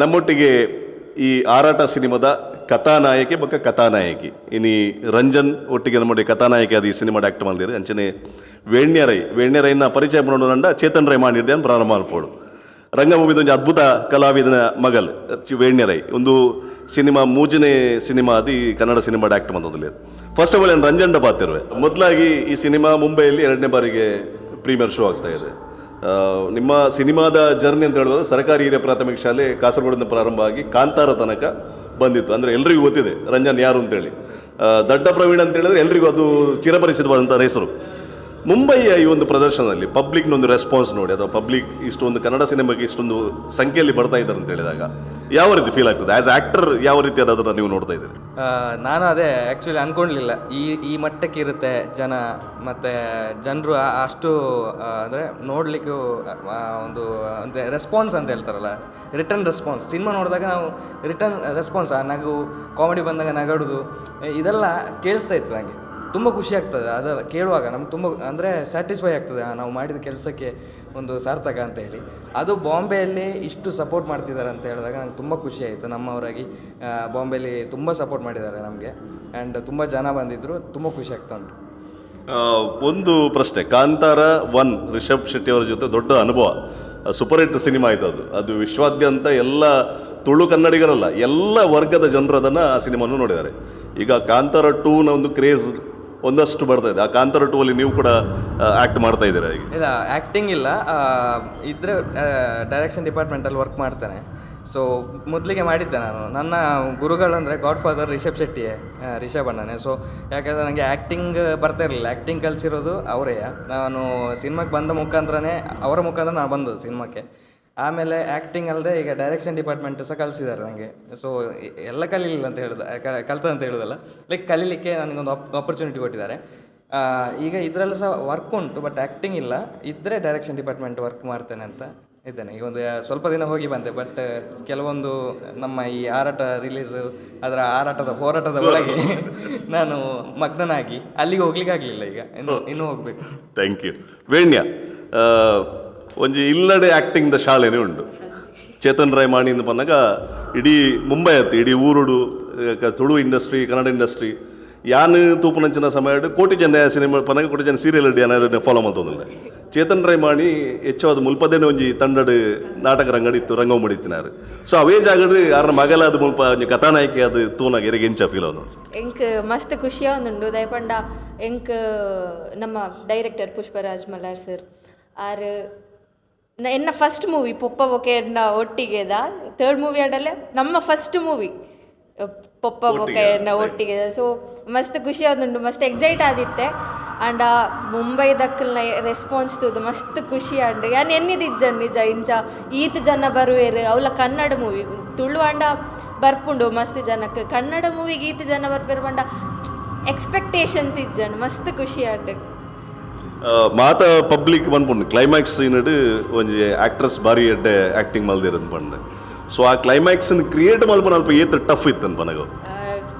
ನಮ್ಮೊಟ್ಟಿಗೆ ಈ ಆರಾಟ ಸಿನಿಮಾದ ಕಥಾನಾಯಕಿ ಬಗ್ಗೆ ಕಥಾನಾಯಕಿ. ಇನಿ ರಂಜನ್ ಒಟ್ಟಿಗೆ ನಮ್ಮೊಟ್ಟಿಗೆ ಕಥಾನಾಯಕಿ ಅದು ಈ ಸಿನಿಮಾ ಆ್ಯಕ್ಟ್ ಮಾಡಿದಿರಿ ಅಂಚನೆ ವೇಣ್ಯರೈ ವೇಣ್ಯರೈನ ಪರಿಚಯ ಮಾಡೋಣ ಚೇತನ್ ರೈ ಮಾಡಿರ್ದೆ ಅಂತ ಪ್ರಾರಂಭ ಮಾಡ್ಬೋದು ರಂಗಭೂಮಿದ ಒಂದು ಅದ್ಭುತ ಕಲಾವಿದನ ಮಗಲ್ ವೇಣ್ಯರೈ ಒಂದು ಸಿನಿಮಾ, ಮೂಜನೆ ಸಿನಿಮಾ ಅದು ಈ ಕನ್ನಡ ಸಿನಿಮಾ ಆ್ಯಕ್ಟ್ ಬಂದದಲ್ಲಿ ಫಸ್ಟ್ ಆಫ್ ಆಲ್ ಏನು ರಂಜನ್ ಬಾತಿರುವೆ ಮೊದಲಾಗಿ ಈ ಸಿನಿಮಾ ಮುಂಬೈಯಲ್ಲಿ ಎರಡನೇ ಬಾರಿಗೆ ಪ್ರೀಮಿಯರ್ ಶೋ ಆಗ್ತಾ ಇದೆ. ನಿಮ್ಮ ಸಿನಿಮಾದ ಜರ್ನಿ ಅಂತ ಹೇಳಿದ್ರೆ ಸರ್ಕಾರಿ ಹಿರಿಯ ಪ್ರಾಥಮಿಕ ಶಾಲೆ ಕಾಸರಗೋಡಿಂದ ಪ್ರಾರಂಭ ಆಗಿ ಕಾಂತಾರ ತನಕ ಬಂದಿತ್ತು. ಅಂದರೆ ಎಲ್ರಿಗೂ ಗೊತ್ತಿದೆ, ರಂಜನ್ ಯಾರು ಅಂತೇಳಿ. ದಡ್ಡ ಪ್ರವೀಣ್ ಅಂತ ಹೇಳಿದ್ರೆ ಎಲ್ರಿಗೂ ಅದು ಚಿರಪರಿಚಿತವಾದಂಥ ಹೆಸರು. ಮುಂಬೈಯ ಈ ಒಂದು ಪ್ರದರ್ಶನದಲ್ಲಿ ಪಬ್ಲಿಕ್ನ ಒಂದು ರೆಸ್ಪಾನ್ಸ್ ನೋಡಿ, ಅಥವಾ ಪಬ್ಲಿಕ್ ಇಷ್ಟೊಂದು ಕನ್ನಡ ಸಿನಿಮಾಗೆ ಇಷ್ಟೊಂದು ಸಂಖ್ಯೆಯಲ್ಲಿ ಬರ್ತಾ ಇದ್ದಾರೆ ಅಂತ ಹೇಳಿದಾಗ ಯಾವ ರೀತಿ ಫೀಲ್ ಆಗ್ತದೆ? ಆ್ಯಸ್ ಆ್ಯಕ್ಟರ್ ಯಾವ ರೀತಿ ಅದನ್ನು ನೀವು ನೋಡ್ತಾ ಇದ್ದೀರಿ? ನಾನು ಅದೇ ಆ್ಯಕ್ಚುಲಿ ಅಂದ್ಕೊಂಡಿಲ್ಲ ಈ ಈ ಮಟ್ಟಕ್ಕೆ ಇರುತ್ತೆ ಜನ, ಮತ್ತು ಜನರು ಅಷ್ಟು ಅಂದರೆ ನೋಡಲಿಕ್ಕೂ ಒಂದು, ಅಂದರೆ ರೆಸ್ಪಾನ್ಸ್ ಅಂತ ಹೇಳ್ತಾರಲ್ಲ ರಿಟರ್ನ್ ರೆಸ್ಪಾನ್ಸ್ ಸಿನಿಮಾ ನೋಡಿದಾಗ ನಾವು ರಿಟರ್ನ್ ರೆಸ್ಪಾನ್ಸ್ ಆ ನಗು ಕಾಮಿಡಿ ಬಂದಾಗ ನಗಾಡೋದು, ಇದೆಲ್ಲ ಕೇಳಿಸ್ತಾ ಇತ್ತು ನನಗೆ ತುಂಬ ಖುಷಿ ಆಗ್ತದೆ. ಅದೆಲ್ಲ ಕೇಳುವಾಗ ನಮ್ಗೆ ತುಂಬ ಅಂದರೆ ಸ್ಯಾಟಿಸ್ಫೈ ಆಗ್ತದೆ ನಾವು ಮಾಡಿದ ಕೆಲಸಕ್ಕೆ ಒಂದು ಸಾರ್ಥಕ ಅಂತ ಹೇಳಿ. ಅದು ಬಾಂಬೆಯಲ್ಲಿ ಇಷ್ಟು ಸಪೋರ್ಟ್ ಮಾಡ್ತಿದ್ದಾರೆ ಅಂತ ಹೇಳಿದಾಗ ನಂಗೆ ತುಂಬ ಖುಷಿ ಆಯಿತು. ನಮ್ಮವರಾಗಿ ಬಾಂಬೆಯಲ್ಲಿ ತುಂಬ ಸಪೋರ್ಟ್ ಮಾಡಿದ್ದಾರೆ ನಮಗೆ. ಆ್ಯಂಡ್ ತುಂಬ ಜನ ಬಂದಿದ್ದರು. ತುಂಬ ಖುಷಿ ಆಗ್ತಾ ಉಂಟು. ಒಂದು ಪ್ರಶ್ನೆ. ಕಾಂತಾರ ಒನ್, ರಿಷಬ್ ಶೆಟ್ಟಿ ಅವರ ಜೊತೆ ದೊಡ್ಡ ಅನುಭವ. ಸೂಪರ್ ಹಿಟ್ ಸಿನಿಮಾ ಆಯ್ತು ಅದು. ಅದು ವಿಶ್ವಾದ್ಯಂತ ಎಲ್ಲ ತುಳು ಕನ್ನಡಿಗರಲ್ಲ, ಎಲ್ಲ ವರ್ಗದ ಜನರು ಅದನ್ನು ಆ ಸಿನಿಮಾನು ನೋಡಿದ್ದಾರೆ. ಈಗ ಕಾಂತಾರ ಟೂನ ಒಂದು ಕ್ರೇಜ್ ಒಂದಷ್ಟು ಬರ್ತಾ ಇದೆ. ಆ ಕಾಂತಾರ ಟೂ ಅಲ್ಲಿ ನೀವು ಕೂಡ ಆಕ್ಟ್ ಮಾಡ್ತಾ ಇದ್ದೀರಾ ಇಲ್ಲ ಆ್ಯಕ್ಟಿಂಗ್ ಇಲ್ಲ. ಇದ್ರೆ ಡೈರೆಕ್ಷನ್ ಡಿಪಾರ್ಟ್ಮೆಂಟಲ್ಲಿ ವರ್ಕ್ ಮಾಡ್ತೇನೆ. ಸೊ ಮೊದಲಿಗೆ ಮಾಡಿದ್ದೆ ನಾನು. ನನ್ನ ಗುರುಗಳಂದರೆ ಗಾಡ್ ಫಾದರ್ ರಿಷಬ್ ಶೆಟ್ಟಿಯೇ ರಿಷಬ್ ಅಣ್ಣನೇ. ಸೊ ಯಾಕಂದರೆ ನನಗೆ ಆ್ಯಕ್ಟಿಂಗ್ ಬರ್ತಾ ಇರಲಿಲ್ಲ. ಆ್ಯಕ್ಟಿಂಗ್ ಕಲಿಸಿರೋದು ಅವರೇ. ನಾನು ಸಿನಿಮಾಕ್ಕೆ ಬಂದ ಮುಖಾಂತರನೇ, ಅವರ ಮುಖಾಂತರ ನಾನು ಬಂದದ್ದು ಸಿನಿಮಾಕ್ಕೆ. ಆಮೇಲೆ ಆ್ಯಕ್ಟಿಂಗ್ ಅಲ್ಲದೆ ಈಗ ಡೈರೆಕ್ಷನ್ ಡಿಪಾರ್ಟ್ಮೆಂಟ್ ಸಹ ಕಲಿಸಿದ್ದಾರೆ ನನಗೆ ಸೊ ಎಲ್ಲ ಕಲೀಲಿಲ್ಲ ಅಂತ ಹೇಳೋದು ಕಲ್ತದಂತ ಹೇಳೋದಲ್ಲ. ಲೈಕ್ ಕಲೀಲಿಕ್ಕೆ ನನಗೊಂದು ಆಪರ್ಚುನಿಟಿ ಕೊಟ್ಟಿದ್ದಾರೆ. ಈಗ ಇದರಲ್ಲೂ ಸಹ ವರ್ಕ್ ಉಂಟು ಬಟ್ ಆ್ಯಕ್ಟಿಂಗ್ ಇಲ್ಲ. ಇದ್ದರೆ ಡೈರೆಕ್ಷನ್ ಡಿಪಾರ್ಟ್ಮೆಂಟ್ ವರ್ಕ್ ಮಾಡ್ತೇನೆ ಅಂತ ಇದ್ದೇನೆ. ಈಗ ಒಂದು ಸ್ವಲ್ಪ ದಿನ ಹೋಗಿ ಬಂದೆ ಬಟ್ ಕೆಲವೊಂದು ನಮ್ಮ ಈ ಆರಾಟ ರಿಲೀಸು ಅದರ ಆರಾಟದ ಹೋರಾಟದ ಒಳಗೆ ನಾನು ಮಗ್ನನಾಗಿ ಅಲ್ಲಿಗೆ ಹೋಗ್ಲಿಕ್ಕೆ ಆಗಲಿಲ್ಲ ಈಗ. ಇನ್ನು ಇನ್ನೂ ಹೋಗಬೇಕು. ಥ್ಯಾಂಕ್ ಯು ವೇಣ್ಯ ಒಂಜಿ ಇಲ್ಲಡೆ ಆ್ಯಕ್ಟಿಂಗ್ದ ಶಾಲೆನೆ ಉಂಟು. ಚೇತನ್ ರಾಯ್ ಮಾಣಿ ಅಂತ ಬಂದಾಗ ಇಡೀ ಮುಂಬೈ ಆಯ್ತು ಇಡೀ ಊರುಡು ತುಳು ಇಂಡಸ್ಟ್ರಿ ಕನ್ನಡ ಇಂಡಸ್ಟ್ರಿ ಯಾನ್ ತೂಪುನಂಚಿನ ಸಮಯ ಕೋಟಿ ಜನ ಸಿನಿಮಾ ಪನಗ ಕೋಟಿ ಜನ ಸೀರಿಯಲ್ ಅನ್ನೋದನ್ನ ಫಾಲೋ ಮಾಡ್ತೋದಿಲ್ಲ ಚೇತನ್ ರಾಯ್ ಮಾಣಿ ಹೆಚ್ಚು ಅದು ಮುಲ್ಪದೇನೆ ಒಂಜಿ ತಂಡಡ್ ನಾಟಕ ರಂಗಡಿ ಇತ್ತು ರಂಗ ಮಾಡಿತ್ತಿನಾರು. ಸೊ ಅವೇ ಜಾಗಡ್ ಯಾರ ಅದು ಮುಲ್ಪ ಒಂಜಿ ಕಥಾನಾಯಕಿ ಅದು ತೂನಾಗ ಎರಿಗೆ ಎಂಚ ಫೀಲ್ ಅವನು ಎಂಕ್ ಮಸ್ತ್ ಖುಷಿ ಆವೊಂದುಂಡು ದಯಪಂಡ ಎಂಕ್ ನಮ್ಮ ಡೈರೆಕ್ಟರ್ ಪುಷ್ಪರಾಜ್ ಮಲ್ಲಾರ್ ಸರ್ ಆರ್ ಎನ್ನ ಫಸ್ಟ್ ಮೂವಿ ಪೊಪ್ಪ ಬೊಕೆ ಎನ್ನ ಒಟ್ಟಿಗೆದ? ಥರ್ಡ್ ಮೂವಿ ಆಡಲೆ ನಮ್ಮ ಫಸ್ಟ್ ಮೂವಿ ಪೊಪ್ಪ ಬೊಕೆ ಒಟ್ಟಿಗೆದ. ಒಟ್ಟಿಗೆ ಸೊ ಮಸ್ತ್ ಖುಷಿ ಆದುಂಡು ಮಸ್ತ್ ಎಕ್ಸೈಟ್ ಆದಿತ್ತೆ. ಆಂಡ ಮುಂಬೈ ದಕ್ಕಲ್ನ ರೆಸ್ಪಾನ್ಸ್ ತೂದು ಮಸ್ತ್ ಖುಷಿ ಆಂಡ್ ಯಾನ್ ಎನ್ನಿದಿಜ್ಜನ್ ನಿಜ? ಇಂಚ ಈತ್ ಜನ ಬರುವೆರ್ ಅವಲ ಕನ್ನಡ ಮೂವಿ ತುಳು ಆಂಡ ಬರ್ಪುಂಡು ಮಸ್ತ್ ಜನಕ್ಕೆ. ಕನ್ನಡ ಮೂವಿಗೆ ಈತ್ ಜನ ಬರ್ಪೇರು ಪಂಡ ಎಕ್ಸ್ಪೆಕ್ಟೇಷನ್ಸ್ ಇಜ್ಜನ್ ಮಸ್ತ್ ಖುಷಿ ಆಂಡ್. ಆ, ಮಾತ ಪಬ್ಲಿಕ್ ಬಂದ್ಪುಂಡು ಕ್ಲೈಮ್ಯಾಕ್ಸ್ ಸೀನಡ್ ಒಂಜಿ ಆಕ್ಟ್ರೆಸ್ ಬಾರಿ ಎಡ್ಡೆ ಆಕ್ಟಿಂಗ್ ಮಲ್ದಿರದ್ ಪಂಡ್ ಸೊ ಆ ಕ್ಲೈಮ್ಯಾಕ್ಸ್ ಕ್ರಿಯೇಟ್ ಮಲ್ಪನ ಅಲ್ಪ ಏತ್ ಟಫ್ ಇತ್ತು ಅನ್ಪನಗ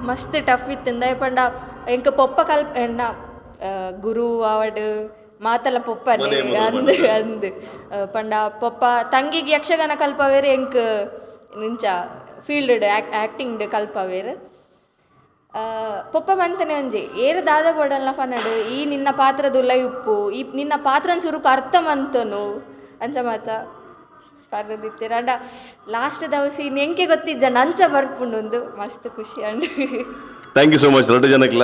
ಮಸ್ತ್ ಟಫ್ ಇತ್ತು ಪಂಡ ಎಂಕ ಪೊಪ್ಪ ಕಲ್ಪ ಎನ್ನ ಗುರು ಆವಡ್ ಮಾತಲ ಪೊಪ್ಪನೆ ಅಂದ್ ಅಂದ್ ಪಂಡ ಪೊಪ್ಪ ತಂಗಿಗೆ ಯಕ್ಷಗಾನ ಕಲ್ಪವೇರು ಎಂಕ್ ನಿಂಚ ಫೀಲ್ಡ್ ಆ್ಯಕ್ಟಿಂಗ್ ಕಲ್ಪವೇರು. ಆ, ಪೊಪ್ಪ ಬಂತನೆ ಒಂಜಿ, ಏರು ದಾದ ಬೋಡಲ್ಲ ಪನಡು ಈ ನಿನ್ನ ಪಾತ್ರದುಲ್ಲ ಉಪ್ಪು, ಈ ನಿನ್ನ ಪಾತ್ರನ ಸುರುಕು ಅರ್ಥ ಮಂತನು ಅಂಚ ಮಾತ. ಪಾರ್ದಿತ್ತೀರ ಅಂಡ ಲಾಸ್ಟ್ ದವಸ ಎಂಕೆ ಗೊತ್ತಿಜ್ಜ, ನಂಚ ಬರ್ಪುಂಡು ಮಸ್ತ್ ಖುಷಿ and. Thank you so much ರಡ್ಡು ಜನಕ್ಲ.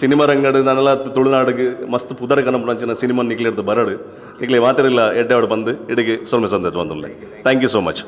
ಸಿನಿಮಾ ರಂಗಡು ನನ್ನೆಲ್ಲ ತುಳುನಾಡಿಗೆ ಮಸ್ತ್ ಪುದರ ಕನಪುನಂಚಿನ ಸಿನಿಮಾ ನಿಕ್ಲಿರ್ದು ಬರಡು. ನಿಕ್ಲೆ ಇಲ್ಲ, ಎಡ್ಡೆ ಬಂದು, ಇಡಿಗೆ ಸೊಲ್ಮೆ ಸಂದೇಶ ಬಂದುಲ್ಲ. Thank you so much